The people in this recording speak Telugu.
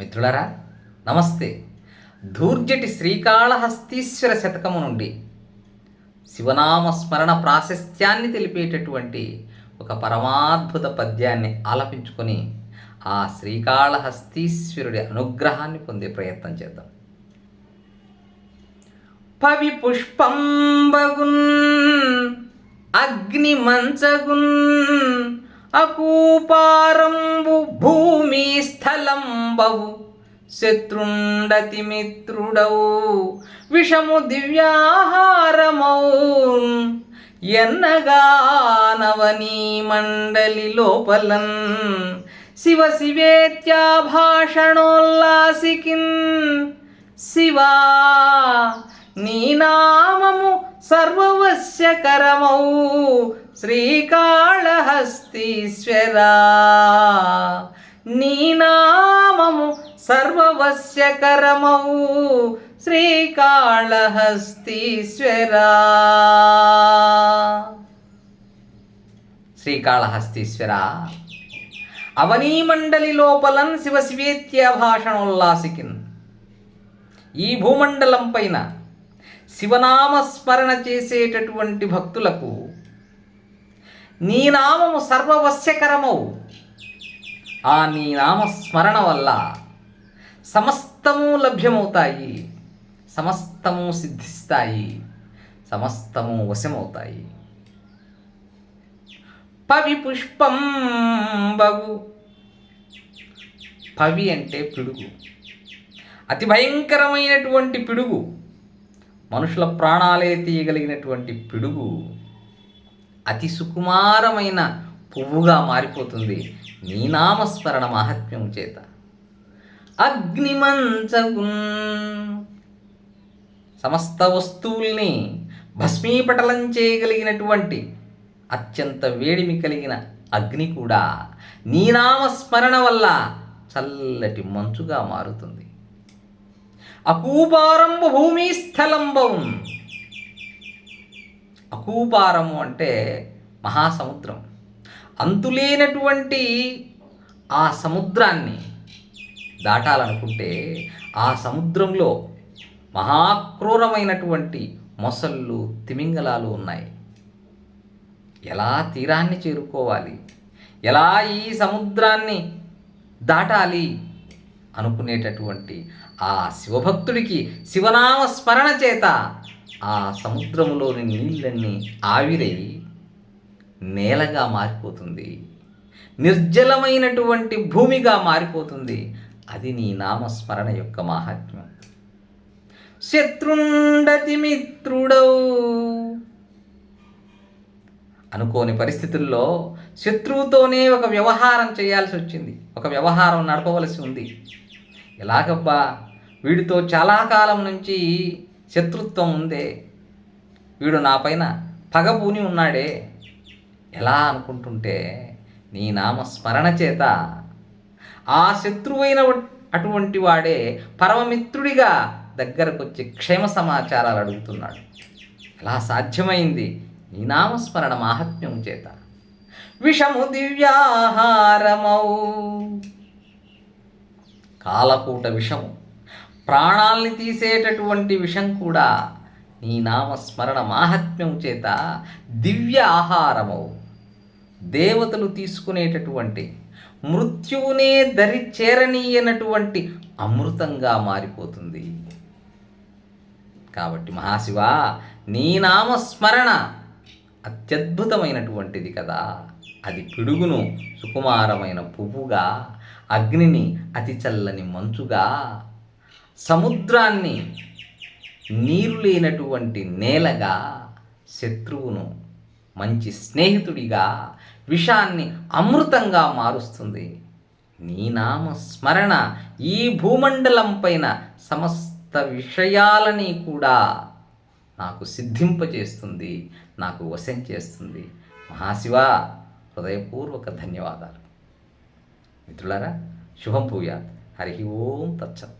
మిత్రులరా నమస్తే. ధూర్జటి శ్రీకాళహస్తీశ్వర శతకము నుండి శివనామ స్మరణ ప్రాశస్త్యాన్ని తెలిపేటటువంటి ఒక పరమాద్భుత పద్యాన్ని ఆలపించుకొని ఆ శ్రీకాళహస్తీశ్వరుడి అనుగ్రహాన్ని పొందే ప్రయత్నం చేద్దాం. పవి పుష్పంబగున్ అగ్ని మంచగున్ అకూపారంబు భూమి స్థలంబవు శత్రుండతి మిత్రుడవు విషము దివ్యాహారమౌ ఎన్నగానవనీ మండలి లోపలన్ శివ శివేత్యా భాషణోల్లాసికిన్ శివా నీ నామము సర్వవశ్యకరమౌ శ్రీకాళహస్తీశ్వరా. నీ నామము సర్వవశ్యకరమౌ శ్రీకాళహస్తీశ్వరా. శ్రీకాళహస్తీశ్వర. అవనీమండలి లోపలన్ శివశివేత్య భాషణోల్లాసికిన్. ఈ భూమండలం పైన శివనామస్మరణ చేసేటటువంటి భక్తులకు నీ నామము సర్వవశ్యకరమవు. ఆ నీ నామ స్మరణ వల్ల సమస్తము లభ్యమవుతాయి. సమస్తము సిద్ధిస్తాయి. సమస్తము వశమవుతాయి. పవి పుష్పం బగు. పవి అంటే పిడుగు. అతి భయంకరమైనటువంటి పిడుగు. మనుషుల ప్రాణాలే తీయగలిగినటువంటి పిడుగు. అతి సుకుమారమైన పువ్వుగా మారిపోతుంది. నీ నామస్మరణ మహత్యం చేత. అగ్నిమంచగున్ సమస్త వస్తువుల్ని భస్మీపటలం చేయగలిగినటువంటి అత్యంత వేడిమి కలిగిన అగ్ని కూడా నీ నామస్మరణ వల్ల చల్లటి మంచుగా మారుతుంది. అకూపారంభ భూమి స్థలంబం అకూపారము అంటే మహాసముద్రం. అంతులేనటువంటి ఆ సముద్రాన్ని దాటాలనుకుంటే ఆ సముద్రంలో మహాక్రూరమైనటువంటి మొసళ్ళు తిమింగలాలు ఉన్నాయి. ఎలా తీరాన్ని చేరుకోవాలి? ఎలా ఈ సముద్రాన్ని దాటాలి? అనుకునేటటువంటి ఆ శివభక్తుడికి శివనామ స్మరణ చేత ఆ సముద్రంలోని నీళ్ళన్నీ ఆవిరై నేలగా మారిపోతుంది. నిర్జలమైనటువంటి భూమిగా మారిపోతుంది. అది నీ నామస్మరణ యొక్క మాహాత్మ్యం. శత్రుండతి మిత్రుడవు అనుకోని పరిస్థితుల్లో శత్రువుతోనే ఒక వ్యవహారం చేయాల్సి వచ్చింది. ఒక వ్యవహారం నడపవలసి ఉంది. ఎలాగబ్బా? వీడితో చాలా కాలం నుంచి శత్రుత్వం ఉందే. వీడు నా పైన పగబూని ఉన్నాడే. ఎలా అనుకుంటుంటే నీ నామ స్మరణ చేత ఆ శత్రువైన అటువంటి వాడే పరమమిత్రుడిగా దగ్గరకొచ్చి క్షేమ సమాచారాలు అడుగుతున్నాడు. ఎలా సాధ్యమైంది? నీ నామస్మరణ మాహాత్మ్యం చేత. విషము దివ్యాహారమౌ. కాలకూట విషము. ప్రాణాల్ని తీసేటటువంటి విషం కూడా నీ నామస్మరణ మాహాత్మ్యం చేత దివ్య ఆహారమవు. దేవతలు తీసుకునేటటువంటి మృత్యువునే దరి చేరనీయనటువంటి అమృతంగా మారిపోతుంది. కాబట్టి మహాశివ నీ నామస్మరణ అత్యద్భుతమైనటువంటిది కదా. అది పిడుగును సుకుమారమైన పువ్వుగా అగ్నిని అతి చల్లని మంచుగా సముద్రాన్ని నీరు లేనటువంటి నేలగా శత్రువును మంచి స్నేహితుడిగా విషాన్ని అమృతంగా మారుస్తుంది. నీ నామ స్మరణ ఈ భూమండలం పైన సమస్త విషయాలని కూడా నాకు సిద్ధింపచేస్తుంది నాకు వశం చేస్తుంది. మహాశివ హృదయపూర్వక ధన్యవాదాలు. మిత్రులారా శుభం భూయాత్ హరి ఓం తచ్చత్